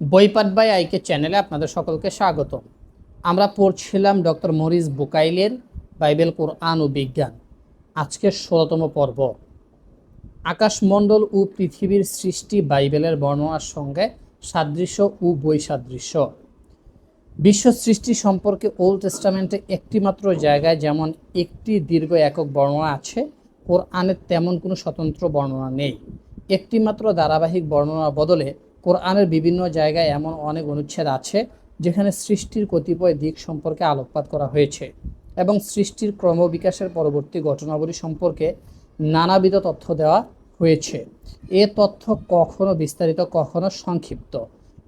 বইপাট by আইকে চ্যানেলে আপনাদের সকলকে স্বাগত আমরা পড়ছিলাম ডক্টর মরিস বুকাইলের বাইবেল কোরআন ও বিজ্ঞান। আজকের ষোলতম পর্ব। আকাশমণ্ডল ও পৃথিবীর সৃষ্টি বাইবেলের বর্ণনার সঙ্গে সাদৃশ্য ও বৈসাদৃশ্য। বিশ্ব সৃষ্টি সম্পর্কে ওল্ড টেস্টামেন্টে একটিমাত্র জায়গায় যেমন একটি দীর্ঘ একক বর্ণনা আছে, কোরআনের তেমন কোনো স্বতন্ত্র বর্ণনা নেই। একটিমাত্র ধারাবাহিক বর্ণনার বদলে কোরআনের বিভিন্ন জায়গায় এমন অনেক অনুচ্ছেদ আছে যেখানে সৃষ্টির কতিপয় দিক সম্পর্কে আলোকপাত করা হয়েছে এবং সৃষ্টির ক্রমবিকাশের পরবর্তী ঘটনাবলী সম্পর্কে নানাবিধ তথ্য দেওয়া হয়েছে। এ তথ্য কখনো বিস্তারিত, কখনো সংক্ষিপ্ত।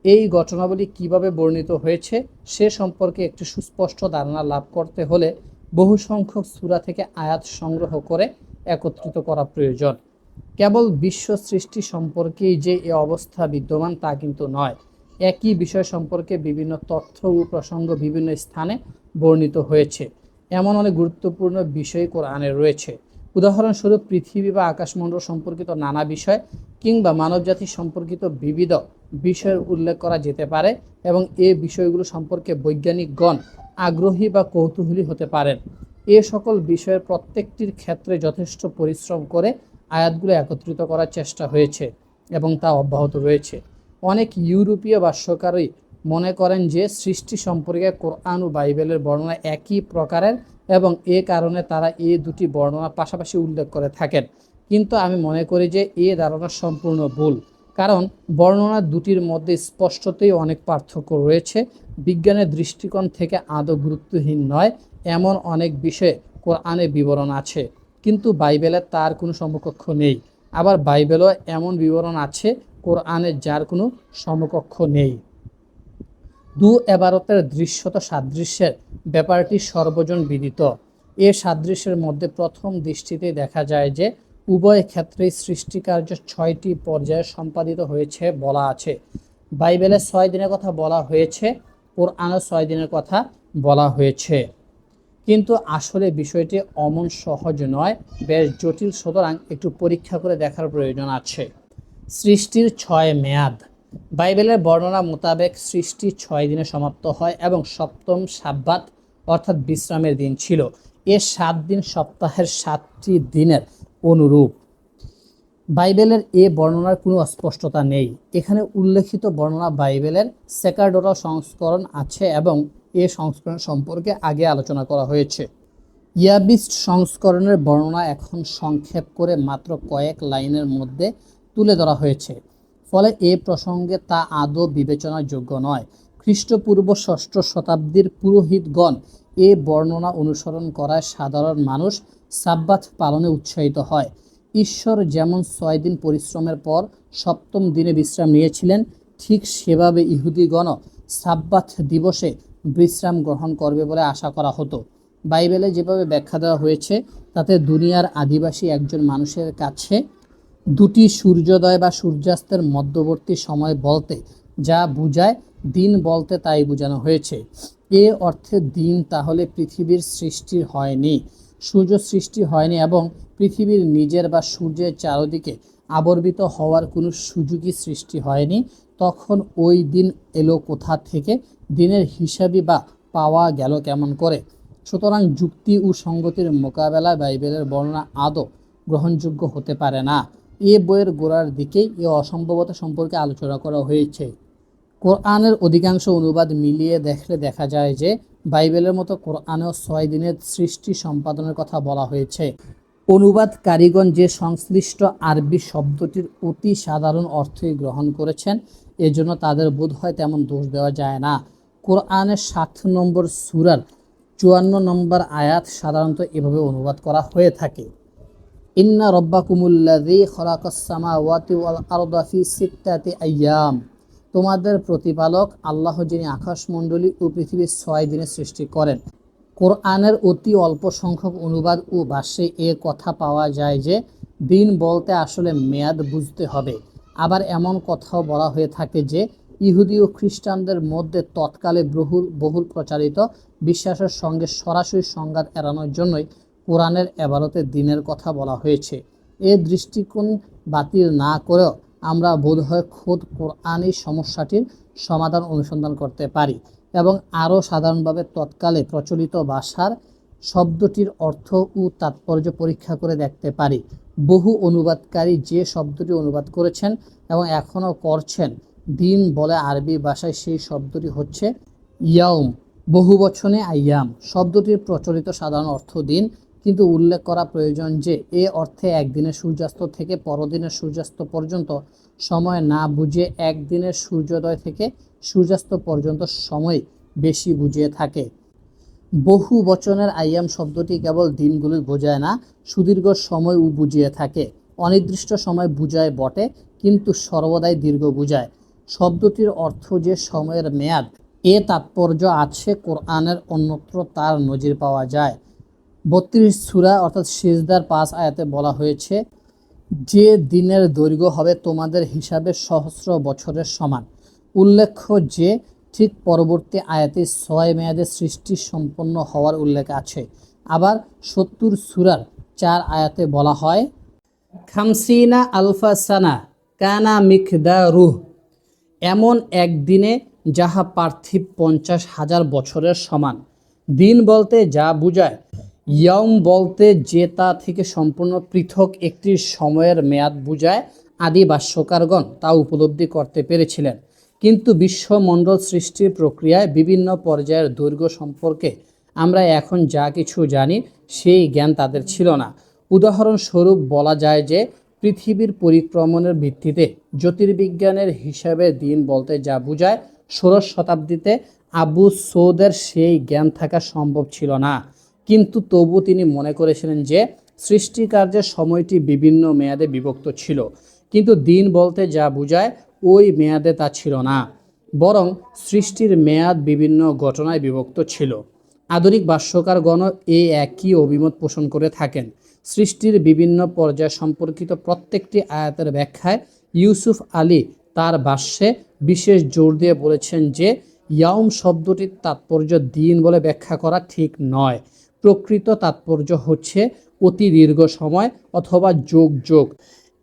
এই ঘটনাবলী কীভাবে বর্ণিত হয়েছে সে সম্পর্কে একটি সুস্পষ্ট ধারণা লাভ করতে হলে বহু সংখ্যক সূরা থেকে আয়াত সংগ্রহ করে একত্রিত করা প্রয়োজন। কেবল বিশ্ব সৃষ্টি সম্পর্কেই যে এ অবস্থা বিদ্যমান তা কিন্তু নয়। একই বিষয় সম্পর্কে বিভিন্ন তথ্য ও প্রসঙ্গ বিভিন্ন স্থানে বর্ণিত হয়েছে। এমন অনেক গুরুত্বপূর্ণ বিষয় কোরআনে রয়েছে। উদাহরণস্বরূপ, পৃথিবী বা আকাশমণ্ডল সম্পর্কিত নানা বিষয় কিংবা মানবজাতি সম্পর্কিত বিবিধ বিষয়ের উল্লেখ করা যেতে পারে এবং এ বিষয়গুলো সম্পর্কে বৈজ্ঞানিকগণ আগ্রহী বা কৌতূহলী হতে পারেন। এ সকল বিষয়ের প্রত্যেকটির ক্ষেত্রে যথেষ্ট পরিশ্রম করে আয়াতগুলো একত্রিত করার চেষ্টা হয়েছে এবং তা অব্যাহত রয়েছে। অনেক ইউরোপীয় ভাষ্যকারই মনে করেন যে সৃষ্টি সম্পর্কে কোরআন ও বাইবেলের বর্ণনা একই প্রকারের এবং এ কারণে তারা এই দুটি বর্ণনা পাশাপাশি উল্লেখ করে থাকেন। কিন্তু আমি মনে করি যে এ ধারণা সম্পূর্ণ ভুল, কারণ বর্ণনা দুটির মধ্যে স্পষ্টতই অনেক পার্থক্য রয়েছে। বিজ্ঞানের দৃষ্টিকোণ থেকে আদৌ গুরুত্বহীন নয়, এমন অনেক বিষয়ে কোরআনে বিবরণ আছে। কিন্তু বাইবেলে তার কোনো সমকক্ষ নেই। আবার বাইবেলও এমন বিবরণ আছে, কোরআনে যার কোনো সমকক্ষ নেই। দু এবারতের দৃশ্যত সাদৃশ্যের ব্যাপারটি সর্বজন বিদিত। এ সাদৃশ্যের মধ্যে প্রথম দৃষ্টিতে দেখা যায় যে, উভয় ক্ষেত্রেই সৃষ্টিকার্য ছয়টি পর্যায়ে সম্পাদিত হয়েছে বলা আছে। বাইবেলে ছয় দিনের কথা বলা হয়েছে কোরআনে ছয় দিনের কথা বলা হয়েছে। কিন্তু আসলে বিষয়টি অমন সহজ নয়। বেশ জটিল, সুতরাং একটু পরীক্ষা করে দেখার প্রয়োজন আছে। সৃষ্টির ছয় মেয়াদ। বাইবেলের বর্ণনা মোতাবেক সৃষ্টি ছয় দিনে সমাপ্ত হয় এবং সপ্তম সাব্বাত, অর্থাৎ বিশ্রামের দিন ছিল। এ সাত দিন সপ্তাহের সাতটি দিনের অনুরূপ। বাইবেলের এ বর্ণনার কোনো অস্পষ্টতা নেই। এখানে উল্লেখিত বর্ণনা বাইবেলের সেকারডোরা সংস্করণ আছে এবং এ সংস্করণ সম্পর্কে আগে আলোচনা করা হয়েছে। ইয়াবিস্ট সংস্করণের বর্ণনা এখন সংক্ষেপ করে মাত্র কয়েক লাইনের মধ্যে তুলে ধরা হয়েছে। ফলে এ প্রসঙ্গে তা আদৌ বিবেচনার যোগ্য নয়। খ্রিস্টপূর্ব ষষ্ঠ শতাব্দীর পুরোহিতগণ এ বর্ণনা অনুসরণ করায় সাধারণ মানুষ সাব্বাত পালনে উৎসাহিত হয়। ঈশ্বর যেমন ছয় দিন পরিশ্রমের পর সপ্তম দিনে বিশ্রাম নিয়েছিলেন, ঠিক সেভাবে ইহুদিগণও সাব্বাত দিবসে বিশ্রাম গ্রহণ করবে বলে আশা করা হতো। বাইবেলে যেভাবে ব্যাখ্যা দেওয়া হয়েছে, তাতে দুনিয়ার আদিবাসী একজন মানুষের কাছে দুটি সূর্যোদয় বা সূর্যাস্তের মধ্যবর্তী সময় বলতে যা বুঝায়, দিন বলতে তাই বোঝানো হয়েছে। এ অর্থে দিন তাহলে পৃথিবীর সৃষ্টি হয়নি, সূর্য সৃষ্টি হয়নি এবং পৃথিবীর নিজের বা সূর্যের চারদিকে আবর্বিত হওয়ার কোনো সুযোগই সৃষ্টি হয়নি তখন ওই দিন এলো কোথা থেকে? দিনের হিসাবই বা পাওয়া গেল কেমন করে? সুতরাং যুক্তি ও সঙ্গতির মোকাবেলায় বাইবেলের বর্ণনা আদৌ গ্রহণযোগ্য হতে পারে না। এ বইয়ের গোড়ার দিকেই এ অসম্ভবতা সম্পর্কে আলোচনা করা হয়েছে। কোরআনের অধিকাংশ অনুবাদ মিলিয়ে দেখলে দেখা যায় যে বাইবেলের মতো কোরআনেও ছয় দিনের সৃষ্টি সম্পাদনের কথা বলা হয়েছে। অনুবাদ কারিগণ যে সংশ্লিষ্ট আরবি শব্দটির অতি সাধারণ অর্থই গ্রহণ করেছেন এজন্য তাদের বোধ হয় তেমন দোষ দেওয়া যায় না। কোরআনের সাত নম্বর সুরার চুয়ান্ন নম্বর আয়াত সাধারণত এভাবে অনুবাদ করা হয়ে থাকে। ইন্না ওয়াল আরদা ফি সিত্তাতি তোমাদের প্রতিপালক আল্লাহ যিনি আকাশমণ্ডলী ও পৃথিবীর ছয় দিনে সৃষ্টি করেন। কোরআনের অতি অল্প সংখ্যক অনুবাদ ও ভাষ্যে এ কথা পাওয়া যায় যে, দিন বলতে আসলে মেয়াদ বুঝতে হবে। আবার এমন কথাও বলা হয়ে থাকে যে, ইহুদি ও খ্রিস্টানদের মধ্যে তৎকালে বহুল বহুল প্রচারিত বিশ্বাসের সঙ্গে সরাসরি সংঘাত এড়ানোর জন্যই কোরআনের এবারতে দিনের কথা বলা হয়েছে। এ দৃষ্টিকোণ বাতিল না করেও আমরা বোধহয় খোদ কোরআনই সমস্যাটির সমাধান অনুসন্ধান করতে পারি এবং আরও সাধারণভাবে তৎকালে প্রচলিত ভাষার শব্দটির অর্থ ও তাৎপর্য পরীক্ষা করে দেখতে পারি। বহু অনুবাদকারী যে শব্দটি অনুবাদ করেছেন এবং এখনও করছেন, দিন বলে আরবি ভাষায় সেই শব্দটি হচ্ছে ইয়াউম। বহু বচনে আইয়াম শব্দটির প্রচলিত সাধারণ অর্থ দিন, কিন্তু উল্লেখ করা প্রয়োজন যে এ অর্থে একদিনের সূর্যাস্ত থেকে পরদিনের সূর্যাস্ত পর্যন্ত সময় না বুঝে একদিনের সূর্যোদয় থেকে সূর্যাস্ত পর্যন্ত সময় বেশি বুঝিয়ে থাকে। বহু বচনের আইয়াম শব্দটি কেবল দিনগুলি বোঝায় না, সুদীর্ঘ সময়ও বুঝিয়ে থাকে। অনির্দিষ্ট সময় বুঝায় বটে, কিন্তু সর্বদাই দীর্ঘ বুঝায়। শব্দটির অর্থ যে সময়ের মেয়াদ, এ তাৎপর্য আছে কোরআনের অন্যত্র তার নজির পাওয়া যায়। বত্রিশ সুরা, অর্থাৎ সিজদার পাঁচ আয়াতে বলা হয়েছে, যে দিনের দৈর্ঘ্য হবে তোমাদের হিসাবে সহস্র বছরের সমান। উল্লেখ্য যে ঠিক পরবর্তী আয়াতে ছয় মেয়াদে সৃষ্টি সম্পন্ন হওয়ার উল্লেখ আছে। আবার সত্তর সুরার চার আয়াতে বলা হয়, খামসিনা আলফা সানা কানা মিখদা রুহ এমন একদিনে যাহা পার্থিব পঞ্চাশ হাজার বছরের সমান। দিন বলতে যা বুঝায় ইয়ম বলতে যে তা থেকে সম্পূর্ণ পৃথক একটি সময়ের মেয়াদ বুঝায় আদি ভাষ্যকারগণ তা উপলব্ধি করতে পেরেছিলেন। কিন্তু বিশ্বমণ্ডল সৃষ্টির প্রক্রিয়ায় বিভিন্ন পর্যায়ের দৈর্ঘ্য সম্পর্কে আমরা এখন যা কিছু জানি, সেই জ্ঞান তাদের ছিল না। উদাহরণস্বরূপ বলা যায় যে, পৃথিবীর পরিক্রমণের ভিত্তিতে জ্যোতির্বিজ্ঞানের হিসাবে দিন বলতে যা বোঝায়, ষোড়শ শতাব্দীতে আবু সৌদের সেই জ্ঞান থাকা সম্ভব ছিল না। কিন্তু তবু তিনি মনে করেছিলেন যে, সৃষ্টিকার্যের সময়টি বিভিন্ন মেয়াদে বিভক্ত ছিল। কিন্তু দিন বলতে যা বোঝায় ওই মেয়াদে তা ছিল না, বরং সৃষ্টির মেয়াদ বিভিন্ন ঘটনায় বিভক্ত ছিল। আধুনিক ভাষ্যকারগণ এই একই অভিমত পোষণ করে থাকেন। সৃষ্টির বিভিন্ন পর্যায় সম্পর্কিত প্রত্যেকটি আয়াতের ব্যাখ্যায় ইউসুফ আলী তার ভাষ্যে বিশেষ জোর দিয়ে বলেছেন যে ইয়াউম শব্দটির তাৎপর্য দিন বলে ব্যাখ্যা করা ঠিক নয়। প্রকৃত তাৎপর্য হচ্ছে অতি দীর্ঘ সময় অথবা যোগ যোগ,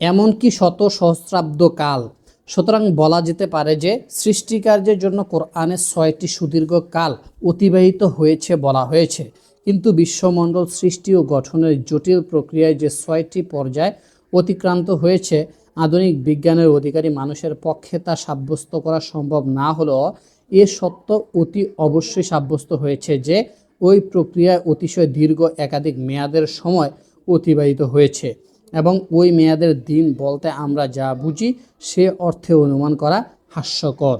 এমনকি শত সহস্রাব্দ কাল। সুতরাং বলা যেতে পারে যে সৃষ্টিকার্যের জন্য কোরআনে ছয়টি সুদীর্ঘ কাল অতিবাহিত হয়েছে বলা হয়েছে। কিন্তু বিশ্বমণ্ডল সৃষ্টি ও গঠনের জটিল প্রক্রিয়ায় যে ছয়টি পর্যায় অতিক্রান্ত হয়েছে, আধুনিক বিজ্ঞানের অধিকারী মানুষের পক্ষে তা সাব্যস্ত করা সম্ভব না হলেও এ সত্য অতি অবশ্যই সাব্যস্ত হয়েছে যে ওই প্রক্রিয়ায় অতিশয় দীর্ঘ একাধিক মেয়াদের সময় অতিবাহিত হয়েছে। এবং ওই মেয়াদের দিন বলতে আমরা যা বুঝি, সে অর্থে অনুমান করা হাস্যকর।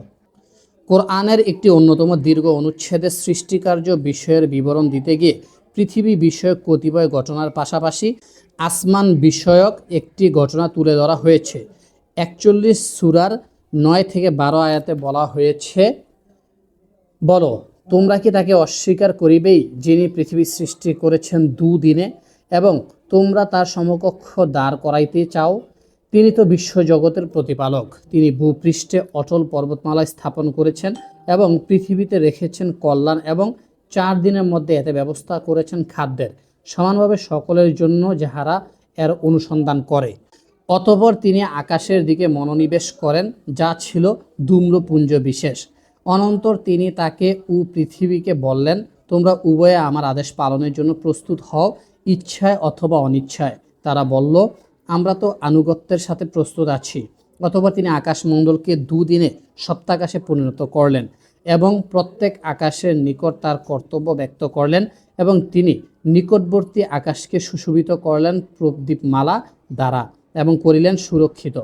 কোরআনের একটি অন্যতম দীর্ঘ অনুচ্ছেদে সৃষ্টিকার্য বিষয়ের বিবরণ দিতে গিয়ে পৃথিবী বিষয়ক কতিপয় ঘটনার পাশাপাশি আসমান বিষয়ক একটি ঘটনা তুলে ধরা হয়েছে। একচল্লিশ সুরার নয় থেকে বারো আয়াতে বলা হয়েছে, বলো, তোমরা কি তাকে অস্বীকার করিবেই যিনি পৃথিবী সৃষ্টি করেছেন দুদিনে? এবং তোমরা তার সমকক্ষ দাঁড় করাইতে চাও। তিনি তো বিশ্বজগতের প্রতিপালক। তিনি ভূপৃষ্ঠে অটল পর্বতমালা স্থাপন করেছেন এবং পৃথিবীতে রেখেছেন কল্যাণ এবং চার দিনের মধ্যে এতে ব্যবস্থা করেছেন খাদ্যের। সমানভাবে সকলের জন্য যাহারা এর অনুসন্ধান করে। অতপর তিনি আকাশের দিকে মনোনিবেশ করেন, যা ছিল ধূম্রপুঞ্জ বিশেষ। অনন্তর তিনি তাকে ও পৃথিবীকে বললেন, তোমরা উভয়ে আমার আদেশ পালনের জন্য প্রস্তুত হও। ইচ্ছায় অথবা অনিচ্ছায়। তারা বলল, আমরা তো আনুগত্যের সাথে প্রস্তুত আছি। অথবা তিনি আকাশমণ্ডলকে দুদিনে সপ্তাকাশে পরিণত করলেন এবং প্রত্যেক আকাশের নিকট তার কর্তব্য ব্যক্ত করলেন এবং তিনি নিকটবর্তী আকাশকে সুশোভিত করলেন প্রদীপমালা দ্বারা এবং করিলেন সুরক্ষিত।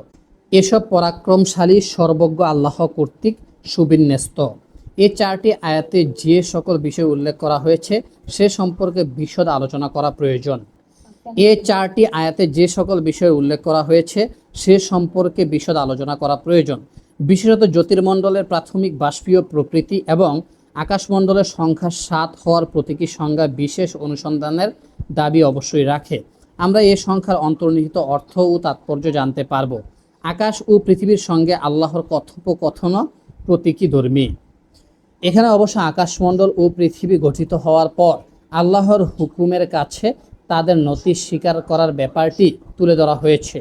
এসব পরাক্রমশালী সর্বজ্ঞ আল্লাহ কর্তৃক সুবিন্যস্ত। এই চারটি আয়াতে যে সকল বিষয় উল্লেখ করা হয়েছে, সে সম্পর্কে বিশদ আলোচনা করা প্রয়োজন। এ চারটি আয়াতে যে সকল বিষয় উল্লেখ করা হয়েছে, সে সম্পর্কে বিশদ আলোচনা করা প্রয়োজন। বিশেষত জ্যোতির্মণ্ডলের প্রাথমিক বাষ্পীয় প্রকৃতি এবং আকাশমণ্ডলের সংখ্যা সাত হওয়ার প্রতীকী সংজ্ঞা বিশেষ অনুসন্ধানের দাবি অবশ্যই রাখে। আমরা এ সংখ্যার অন্তর্নিহিত অর্থ ও তাৎপর্য জানতে পারব। আকাশ ও পৃথিবীর সঙ্গে আল্লাহর কথোপকথনও প্রতীকী ধর্মী এখানে অবশ্য আকাশমণ্ডল ও পৃথিবী গঠিত হওয়ার পর আল্লাহর হুকুমের কাছে তাদের নতি স্বীকার করার ব্যাপারটি তুলে ধরা হয়েছে।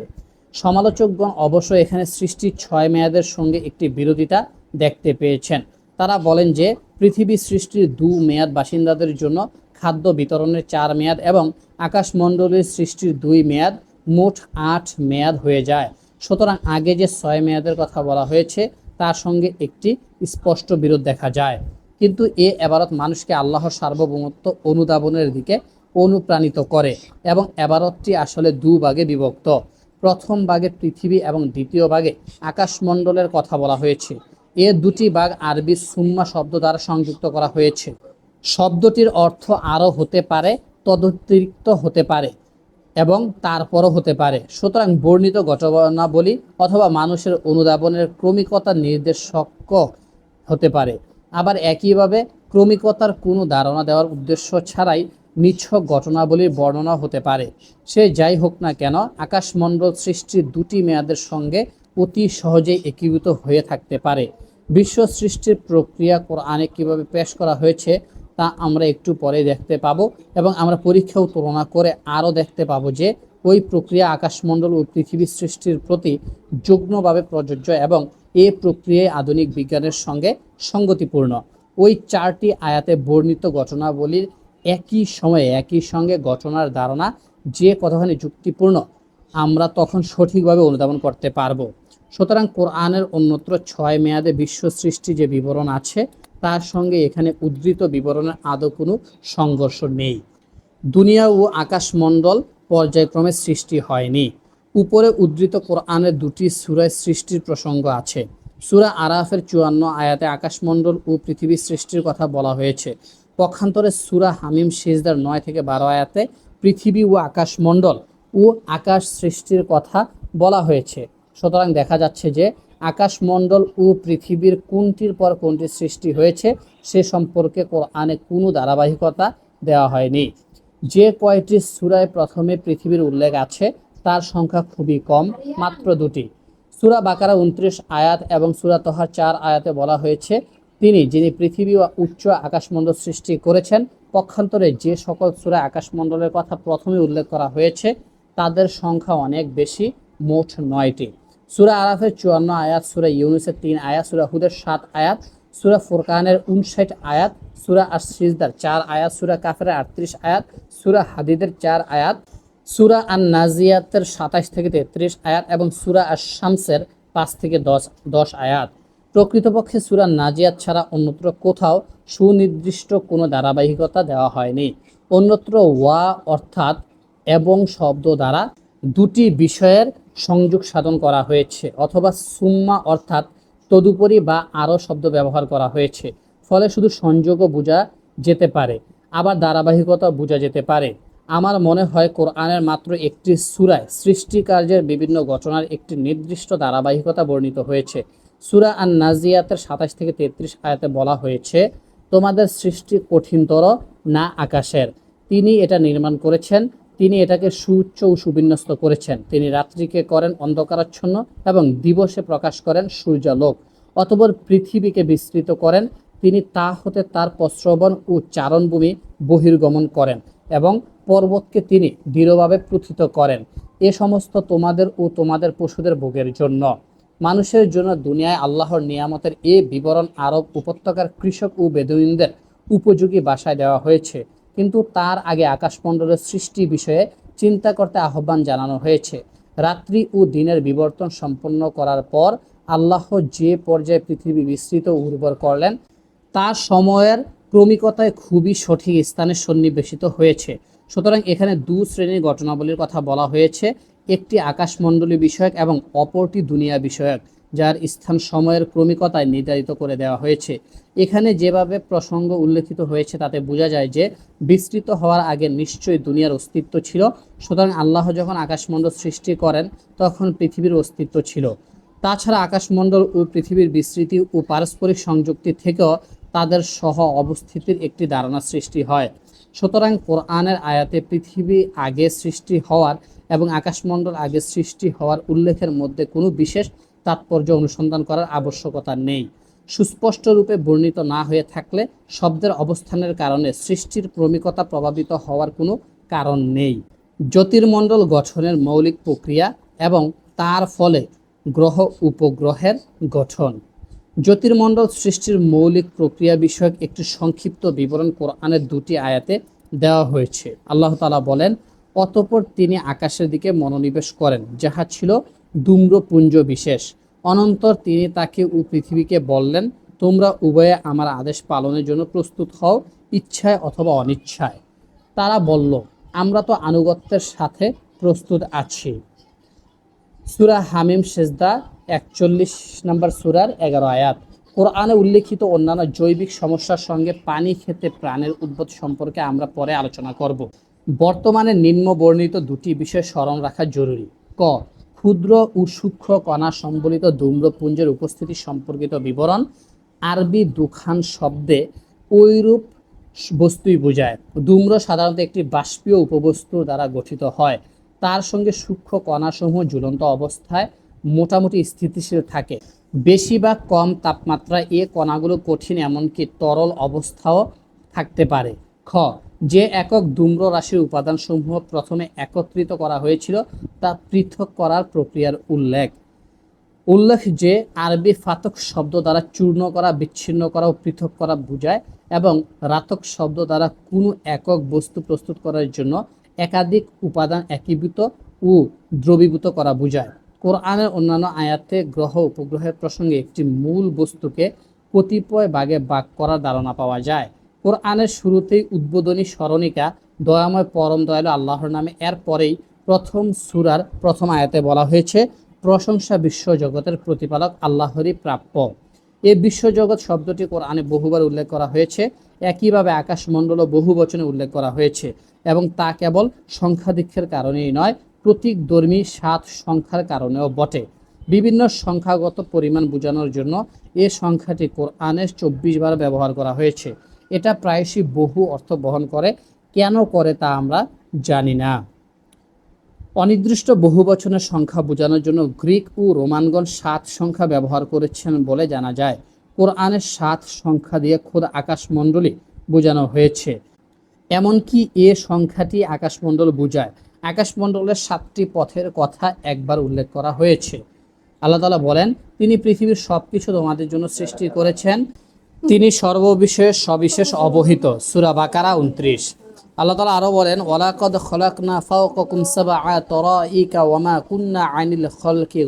সমালোচকগণ অবশ্য এখানে সৃষ্টির ছয় মেয়াদের সঙ্গে একটি বিরোধিতা দেখতে পেয়েছেন। তারা বলেন যে, পৃথিবী সৃষ্টির দু মেয়াদ বাসিন্দাদের জন্য খাদ্য বিতরণের চার মেয়াদ এবং আকাশমণ্ডলের সৃষ্টির দুই মেয়াদ মোট আট মেয়াদ হয়ে যায়। সুতরাং আগে যে ছয় মেয়াদের কথা বলা হয়েছে তার সঙ্গে একটি স্পষ্ট বিরোধ দেখা যায়। কিন্তু এ এবারত মানুষকে আল্লাহর সার্বভৌমত্ব অনুধাবনের দিকে অনুপ্রাণিত করে এবং এবারতটি আসলে দু ভাগে বিভক্ত। প্রথম ভাগে পৃথিবী এবং দ্বিতীয় ভাগে আকাশমণ্ডলের কথা বলা হয়েছে। এ দুটি ভাগ আরবি সুম্মা শব্দ দ্বারা সংযুক্ত করা হয়েছে। শব্দটির অর্থ আরও হতে পারে, তদতিরিক্ত হতে পারে। এবং তারপরও হতে পারে। সুতরাং বর্ণিত ঘটনাবলী অথবা মানুষের অনুধাবনের ক্রমিকতা নির্দেশক হতে পারে। আবার একইভাবে ক্রমিকতার কোনো ধারণা দেওয়ার উদ্দেশ্য ছাড়াই নিছক ঘটনাবলীর বর্ণনা হতে পারে। সে যাই হোক না কেন, আকাশমণ্ডল সৃষ্টির দুটি মেয়াদের সঙ্গে অতি সহজেই একীভূত হয়ে থাকতে পারে। বিশ্ব সৃষ্টির প্রক্রিয়া কোরআনে কীভাবে পেশ করা হয়েছে তা আমরা একটু পরে দেখতে পাবো এবং আমরা পরীক্ষাও তুলনা করে আরও দেখতে পাবো যে ওই প্রক্রিয়া আকাশমণ্ডল ও পৃথিবী সৃষ্টির প্রতি যুগ্মভাবে প্রযোজ্য এবং এ প্রক্রিয়ায় আধুনিক বিজ্ঞানের সঙ্গে সঙ্গতিপূর্ণ। ওই চারটি আয়াতে বর্ণিত ঘটনাবলীর একই সময়ে একই সঙ্গে ঘটনার ধারণা যে কতখানি যুক্তিপূর্ণ, আমরা তখন সঠিকভাবে অনুধাবন করতে পারব। সুতরাং কোরআনের অন্যত্র ছয় মেয়াদে বিশ্ব সৃষ্টি যে বিবরণ আছে তার সঙ্গে এখানে উদ্ধৃত বিবরণের আদৌ কোনো সংঘর্ষ নেই। দুনিয়া ও আকাশমণ্ডল পর্যায়ক্রমে সৃষ্টি হয়নি। উপরে উদ্ধৃত কোরআনের দুটি সুরায় সৃষ্টির প্রসঙ্গ আছে। সুরা আরাফের চুয়ান্ন আয়াতে আকাশমণ্ডল ও পৃথিবী সৃষ্টির কথা বলা হয়েছে। পক্ষান্তরে সুরা হামিম সিজদার নয় থেকে বারো আয়াতে পৃথিবী ও আকাশমণ্ডল ও আকাশ সৃষ্টির কথা বলা হয়েছে। সুতরাং দেখা যাচ্ছে যে আকাশমণ্ডল ও পৃথিবীর কোনটির পর কোনটির সৃষ্টি হয়েছে, সে সম্পর্কে কোরআনে কোনো ধারাবাহিকতা দেওয়া হয়নি। যে কয়টি সুরায় প্রথমে পৃথিবীর উল্লেখ আছে, তার সংখ্যা খুবই কম, মাত্র দুটি। সূরা বাকারা উনত্রিশ আয়াত এবং সূরা তহার চার আয়াতে বলা হয়েছে, তিনি যিনি পৃথিবী ও উচ্চ আকাশমণ্ডল সৃষ্টি করেছেন, পক্ষান্তরে যে সকল সূরা আকাশমণ্ডলের কথা প্রথমে উল্লেখ করা হয়েছে, তাদের সংখ্যা অনেক বেশি, মোট নয়টি। সূরা আরাফের চুয়ান্ন আয়াত, সুরা ইউনুসের তিন আয়াত, সুরা হুদের সাত আয়াত, সুরা ফুরকানের উনষাট আয়াত, সুরা আর সিজদার চার আয়াত, সুরা কাফের আটত্রিশ আয়াত, সুরা হাদিদের চার আয়াত, সুরা আন নাজিয়াতের সাতাশ থেকে তেত্রিশ আয়াত এবং সুরা আর শামসের পাঁচ থেকে দশ দশ আয়াত। প্রকৃতপক্ষে সুরা নাজিয়াত ছাড়া অন্যত্র কোথাও সুনির্দিষ্ট কোনো ধারাবাহিকতা দেওয়া হয়নি। অন্যত্র ওয়া অর্থাৎ এবং শব্দ দ্বারা দুটি বিষয়ের সংযোগ সাধন করা হয়েছে অথবা সুম্মা অর্থাৎ তদুপরি বা আরও শব্দ ব্যবহার করা হয়েছে। ফলে শুধু সংযোগও বোঝা যেতে পারে, আবার ধারাবাহিকতা বোঝা যেতে পারে। আমার মনে হয় কোরআনের মাত্র একটি সূরায় সৃষ্টিকার্যের বিভিন্ন ঘটনার একটি নির্দিষ্ট ধারাবাহিকতা বর্ণিত হয়েছে। সুরা আর নাজিয়াতের সাতাশ থেকে তেত্রিশ আয়াতে বলা হয়েছে, তোমাদের সৃষ্টি কঠিনতর না আকাশের। তিনি এটা নির্মাণ করেছেন তিনি এটাকে সুউচ্চ ও সুবিন্যস্ত করেছেন। তিনি রাত্রিকে করেন অন্ধকারাচ্ছন্ন এবং দিবসে প্রকাশ করেন সূর্যালোক। অতপর পৃথিবীকে বিস্তৃত করেন। তিনি তা হতে তার প্রশ্রবণ ও চারণভূমি বহির্গমন করেন এবং পর্বতকে তিনি দৃঢ়ভাবে প্রথিত করেন। এ সমস্ত তোমাদের ও তোমাদের পশুদের ভোগের জন্য। মানুষের জন্য দুনিয়ায় আল্লাহর নিয়ামতের এ বিবরণ আরব উপত্যকার কৃষক ও বেদুইনদের উপযোগী বাসায় দেওয়া হয়েছে। কিন্তু তার আগে আকাশমণ্ডলের সৃষ্টি বিষয়ে চিন্তা করতে আহ্বান জানানো হয়েছে। রাত্রি ও দিনের বিবর্তন সম্পন্ন করার পর আল্লাহ যে পর্যায়ে পৃথিবী বিস্তৃত উর্বর করলেন, তা সময়ের ক্রমিকতায় খুবই সঠিক স্থানে সন্নিবেশিত হয়েছে। সুতরাং এখানে দু শ্রেণির ঘটনাবলীর কথা বলা হয়েছে, একটি আকাশমণ্ডলী বিষয়ক এবং অপরটি দুনিয়া বিষয়ক। যার স্থান সময়ের ক্রমিকতায় নির্ধারিত করে দেওয়া হয়েছে। এখানে যেভাবে প্রসঙ্গ উল্লেখিত হয়েছে, তাতে বোঝা যায় যে বিস্তৃত হওয়ার আগে নিশ্চয়ই দুনিয়ার অস্তিত্ব ছিল। সুতরাং আল্লাহ যখন আকাশমণ্ডল সৃষ্টি করেন, তখন পৃথিবীর অস্তিত্ব ছিল। তাছাড়া আকাশমণ্ডল ও পৃথিবীর বিস্তৃতি ও পারস্পরিক সংযুক্তি থেকেও তাদের সহ অবস্থিতির একটি ধারণা সৃষ্টি হয়। সুতরাং কোরআনের আয়াতে পৃথিবী আগে সৃষ্টি হওয়ার এবং আকাশমণ্ডল আগে সৃষ্টি হওয়ার উল্লেখের মধ্যে কোনো বিশেষ তাৎপর্য অনুসন্ধান করার আবশ্যকতা নেই। সুস্পষ্ট রূপে বর্ণিত না হয়ে থাকলে শব্দের অবস্থানের কারণে সৃষ্টির ক্রমিকতা প্রভাবিত হওয়ার কোনো কারণ নেই। জ্যোতির্মণ্ডল গঠনের মৌলিক প্রক্রিয়া এবং তার ফলে গ্রহ উপগ্রহের গঠন। জ্যোতির্মণ্ডল সৃষ্টির মৌলিক প্রক্রিয়া বিষয়ক একটি সংক্ষিপ্ত বিবরণ কোরআনের দুটি আয়াতে দেওয়া হয়েছে। আল্লাহ তালা বলেন, অতপর তিনি আকাশের দিকে মনোনিবেশ করেন, যাহা ছিল ধূম্রপুঞ্জ বিশেষ। অনন্তর তিনি তাকে ও পৃথিবীকে বললেন, তোমরা উভয়ে আমার আদেশ পালনের জন্য প্রস্তুত হও, ইচ্ছায় অথবা অনিচ্ছায়। তারা বলল, আমরা তো আনুগত্যের সাথে প্রস্তুত আছি। সুরা হামিম সেজদা একচল্লিশ নম্বর সুরার এগারো আয়াত। কোরআনে উল্লেখিত অন্যান্য জৈবিক সমস্যার সঙ্গে পানি খেতে প্রাণের উদ্ভব সম্পর্কে আমরা পরে আলোচনা করব। বর্তমানে নিম্ন বর্ণিত দুটি বিষয় স্মরণ রাখা জরুরি। ক ক্ষুদ্র ও সূক্ষ্ম কণা সম্বলিত ধূম্রপুঞ্জের উপস্থিতি সম্পর্কিত বিবরণ আরবি দুখান শব্দে ঐরূপ বস্তুই বোঝায়। ধূম্র সাধারণত একটি বাষ্পীয় উপবস্তু দ্বারা গঠিত হয়। তার সঙ্গে সূক্ষ্ম কণাসমূহ ঝুলন্ত অবস্থায় মোটামুটি স্থিতিশীল থাকে। বেশি বা কম তাপমাত্রায় এ কণাগুলো কঠিন এমনকি তরল অবস্থাও থাকতে পারে। খ যে একক ধূম্র রাশির উপাদানসমূহ প্রথমে একত্রিত করা হয়েছিল, তা পৃথক করার প্রক্রিয়ার উল্লেখ। উল্লেখ যে আরবি ফাতক শব্দ দ্বারা চূর্ণ করা, বিচ্ছিন্ন করা ও পৃথক করা বোঝায় এবং রাতক শব্দ দ্বারা কোনো একক বস্তু প্রস্তুত করার জন্য একাধিক উপাদান একীভূত ও দ্রবীভূত করা বোঝায়। কোরআনের অন্যান্য আয়াতে গ্রহ উপগ্রহের প্রসঙ্গে একটি মূল বস্তুকে কতিপয় ভাগে ভাগ করার ধারণা পাওয়া যায়। কোরআনের শুরুতেই উদ্বোধনী স্মরণিকা, দয়াময় পরম দয়ালু আল্লাহর নামে এর পরেই প্রথম সুরার প্রথম আয়াতে বলা হয়েছে, প্রশংসা বিশ্ব জগতের প্রতিপালক আল্লাহরই প্রাপ্য। এ বিশ্বজগৎ শব্দটি কোরআনে বহুবার উল্লেখ করা হয়েছে, একইভাবে আকাশমণ্ডলও বহু বচনে উল্লেখ করা হয়েছে এবং তা কেবল সংখ্যাধিক্ষের কারণেই নয়, প্রতীক ধর্মী সাত সংখ্যার কারণেও বটে। বিভিন্ন সংখ্যাগত পরিমাণ বোঝানোর জন্য এ সংখ্যাটি কোরআনের চব্বিশ বার ব্যবহার করা হয়েছে। এটা প্রায়শই বহু অর্থ বহন করে। কেন করে তা আমরা জানি না। অনির্দিষ্ট বহুবচনের সংখ্যা বোঝানোর জন্য গ্রিক ও রোমানগণ সাত সংখ্যা ব্যবহার করেছেন বলে জানা যায়। কোরআনের সাত সংখ্যা দিয়ে খোদ আকাশমণ্ডলী বোঝানো হয়েছে। এমনকি এ সংখ্যাটি আকাশমণ্ডল বোঝায়। আকাশমণ্ডলের সাতটি পথের কথা একবার উল্লেখ করা হয়েছে। আল্লাহ তালা বলেন, তিনি পৃথিবীর সব কিছু তোমাদের জন্য সৃষ্টি করেছেন। তিনি সর্ববিষয়ে সবিশেষ অবহিত। সুরা বাকারা উনত্রিশ আল্লাহ তালা আরও বলেন, ওয়ালাকদ খলাকনা তরাইকা ওয়ামা খলকি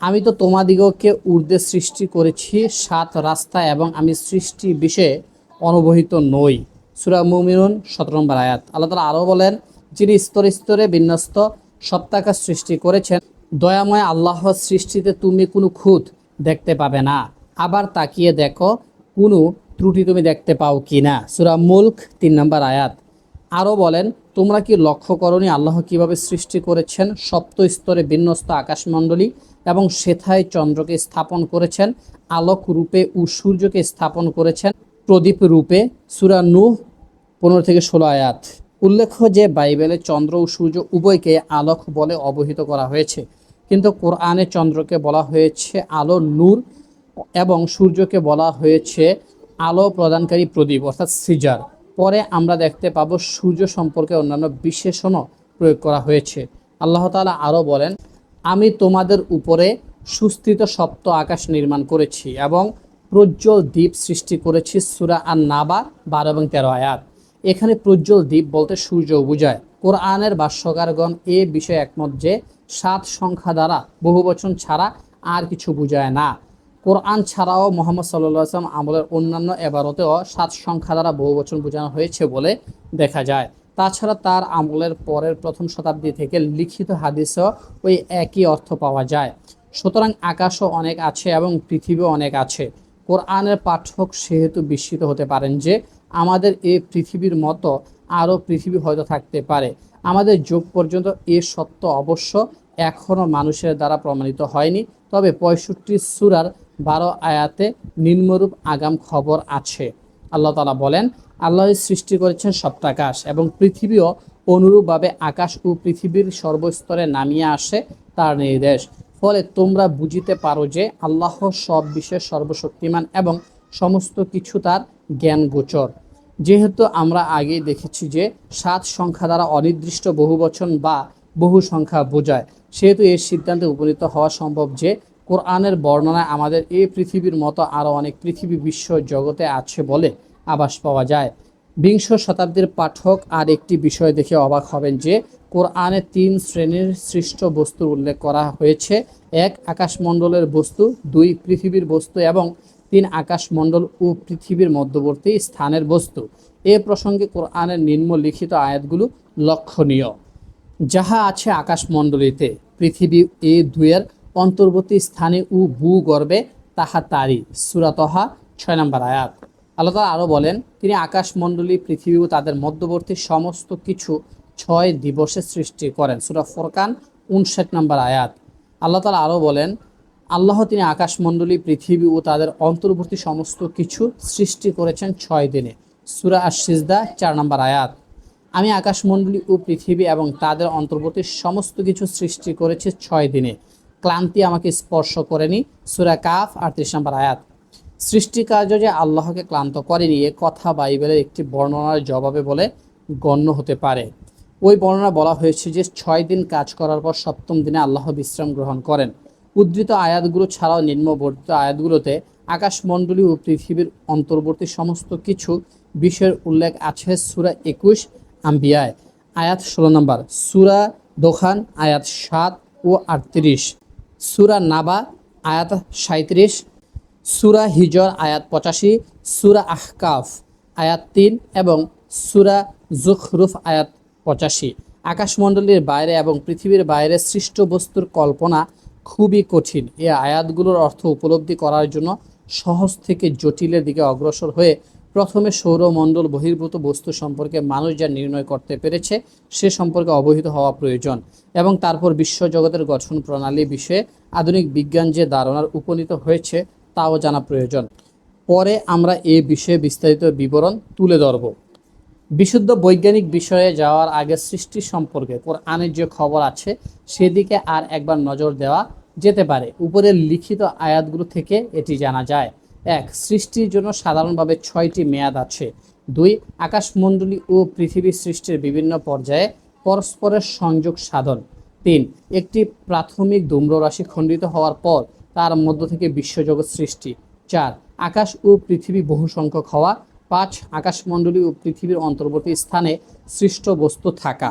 আমি তো তোমাদিগকে ঊর্ধ্বে সৃষ্টি করেছি সাত রাস্তা এবং আমি সৃষ্টি বিষয়ে অনবহিত নই। সুরা মুমিনুন, সতেরো নম্বর আয়াত। আল্লাহ তালা আরও বলেন, যিনি স্তরে স্তরে বিন্যস্ত সপ্তাকাশ সৃষ্টি করেছেন, দয়াময় আল্লাহর সৃষ্টিতে তুমি কোনো খুঁত দেখতে পাবে না। আবার তাকিয়ে দেখো কোনো ত্রুটি তুমি দেখতে পাও কি না সুরা মুল্ক তিন নম্বর আয়াত। আরও বলেন, তোমরা কি লক্ষ্য করনি আল্লাহ কীভাবে সৃষ্টি করেছেন? সপ্ত স্তরে বিন্যস্ত আকাশমণ্ডলী এবং সেথায় চন্দ্রকে স্থাপন করেছেন, আলোক রূপে ও সূর্যকে স্থাপন করেছেন, প্রদীপ রূপে? সুরা নূহ পনেরো থেকে ষোলো আয়াত। উল্লেখ্য যে, বাইবেলে চন্দ্র ও সূর্য উভয়কে আলোক বলে অবহিত করা হয়েছে। কিন্তু কোরআনে চন্দ্রকে বলা হয়েছে আলো, নূর এবং সূর্যকে বলা হয়েছে আলো প্রদানকারী প্রদীপ, অর্থাৎ সিজার। পরে আমরা দেখতে পাবো সূর্য সম্পর্কে অন্যান্য বিশেষণও প্রয়োগ করা হয়েছে। আল্লাহ তাআলা আরও বলেন, আমি তোমাদের উপরে সুস্থিত সপ্ত আকাশ নির্মাণ করেছি এবং প্রজ্জ্বল দ্বীপ সৃষ্টি করেছি সুরা আর নাবা বারো এবং তেরো আয়াত। এখানে প্রজ্জ্বল দ্বীপ বলতে সূর্য বোঝায় কোরআনের ভাষ্যকারগণ এ বিষয়ে একমত যে, সাত সংখ্যা দ্বারা বহুবচন ছাড়া আর কিছু বোঝায় না। কোরআন ছাড়াও মোহাম্মদ সাল্লাহ আসলাম আমলের অন্যান্য এবারতেও সাত সংখ্যা দ্বারা বহুবচন বোঝানো হয়েছে বলে দেখা যায়। তাছাড়া তার আমলের পরের প্রথম শতাব্দী থেকে লিখিত হাদিসও ওই একই অর্থ পাওয়া যায়। সুতরাং আকাশও অনেক আছে এবং পৃথিবীও অনেক আছে। কোরআনের পাঠক সেহেতু বিস্মিত হতে পারেন যে আমাদের এই পৃথিবীর মতো আরও পৃথিবী হয়তো থাকতে পারে। আমাদের যুগ পর্যন্ত এ সত্য অবশ্য এখনও মানুষের দ্বারা প্রমাণিত হয়নি। তবে পঁয়ষট্টি সুরার বারো আয়াতে নিম্নরূপ আগাম খবর আছে। আল্লাহ তালা বলেন, আল্লাহ সৃষ্টি করেছেন সপ্তাকাশ এবং পৃথিবীও অনুরূপভাবে আকাশ ও পৃথিবীর সর্বস্তরে নামিয়ে আসে তার নির্দেশ। ফলে তোমরা বুঝিতে পারো যে আল্লাহ সব বিষয়ে সর্বশক্তিমান এবং সমস্ত কিছু তার জ্ঞান গোচর যেহেতু আমরা আগেই দেখেছি যে সাত সংখ্যা দ্বারা অনির্দিষ্ট বহুবচন বা বহু সংখ্যা বোঝায়, সেহেতু এর সিদ্ধান্তে উপনীত হওয়া সম্ভব যে কোরআনের বর্ণনায় আমাদের এই পৃথিবীর মতো আরও অনেক পৃথিবী বিশ্ব জগতে আছে বলে আভাস পাওয়া যায়। বিংশ শতাব্দীর পাঠক আর একটি বিষয় দেখে অবাক হবেন যে, কোরআনে তিন শ্রেণির সৃষ্ট বস্তুর উল্লেখ করা হয়েছে। এক, আকাশমণ্ডলের বস্তু, দুই, পৃথিবীর বস্তু এবং তিন, আকাশমণ্ডল ও পৃথিবীর মধ্যবর্তী স্থানের বস্তু। এ প্রসঙ্গে কোরআনের নিম্নলিখিত আয়াতগুলো লক্ষণীয়। যাহা আছে আকাশমণ্ডলীতে, পৃথিবী এ দুয়ের অন্তর্বর্তী স্থানে উ ভূগর্ভে তাহা তারি সুরাতহা ছয় নম্বর আয়াত। আল্লাহ তাআলা আরও বলেন, তিনি আকাশমণ্ডলী, পৃথিবী ও তাদের মধ্যবর্তী সমস্ত কিছু ছয় দিবসে সৃষ্টি করেন। সুরা ফোরকান, উনষাট নম্বর আয়াত। আল্লাহ তালা আরও বলেন, আল্লাহ তিনি আকাশমণ্ডলী, পৃথিবী ও তাদের অন্তর্বর্তী সমস্ত কিছু সৃষ্টি করেছেন ছয় দিনে। সুরা আর সিজদা চার নম্বর আয়াত। আমি আকাশমণ্ডলী ও পৃথিবী এবং তাদের অন্তর্বর্তী সমস্ত কিছু সৃষ্টি করেছি ছয় দিনে। ক্লান্তি আমাকে স্পর্শ করেনি। সুরা কাফ, আটত্রিশ নম্বর আয়াত। সৃষ্টিকার্য যে আল্লাহকে ক্লান্ত করেনি, এ কথা বাইবেলের একটি বর্ণনার জবাবে বলে গণ্য হতে পারে। ওই বর্ণনা বলা হয়েছে যে ছয় দিন কাজ করার পর সপ্তম দিনে আল্লাহ বিশ্রাম গ্রহণ করেন। উদ্ধৃত আয়াতগুলো ছাড়াও নিম্নবর্তিত আয়াতগুলোতে আকাশমণ্ডলী ও পৃথিবীর অন্তর্বর্তী সমস্ত কিছু বিষয়ের উল্লেখ আছে সুরা একুশ আম্বিয়ায়। আয়াত ষোলো নম্বর। সুরা দোখান, আয়াত সাত ও আটত্রিশ। সুরা নাবা, আয়াত সাঁত্রিশ সুরা হিজর, আয়াত পঁচাশি, সুরা আহকাফ, আয়াত তিন এবং সুরা জুখরুফ, আয়াত পঁচাশি। আকাশমণ্ডলীর বাইরে এবং পৃথিবীর বাইরে সৃষ্ট বস্তুর কল্পনা খুবই কঠিন। এই আয়াতগুলোর অর্থ উপলব্ধি করার জন্য সহজ থেকে জটিলের দিকে অগ্রসর হয়ে প্রথমে সৌরমণ্ডল বহির্ভূত বস্তু সম্পর্কে মানুষ যা নির্ণয় করতে পেরেছে, সে সম্পর্কে অবহিত হওয়া প্রয়োজন এবং তারপর বিশ্বজগতের গঠন প্রণালী বিষয়ে আধুনিক বিজ্ঞান যে ধারণার উপনীত হয়েছে, তাও জানা প্রয়োজন। পরে আমরা এ বিষয়ে বিস্তারিত বিবরণ তুলে ধরব। বিশুদ্ধ বৈজ্ঞানিক বিষয়ে যাওয়ার আগে সৃষ্টি সম্পর্কে কোরআনের যে খবর আছে, সেদিকে আর একবার নজর দেওয়া যেতে পারে। উপরের লিখিত আয়াতগুলো থেকে এটি জানা যায়। এক, সৃষ্টির জন্য সাধারণভাবে ছয়টি মেয়াদ আছে। দুই, আকাশমণ্ডলী ও পৃথিবী সৃষ্টির বিভিন্ন পর্যায়ে পরস্পরের সংযোগ সাধন। তিন, একটি প্রাথমিক ধূম্ররাশি খণ্ডিত হওয়ার পর তার মধ্য থেকে বিশ্বজগৎ সৃষ্টি। চার, আকাশ ও পৃথিবী বহু সংখ্যক হওয়া। পাঁচ, আকাশমণ্ডলী ও পৃথিবীর অন্তর্বর্তী স্থানে সৃষ্ট বস্তু থাকা।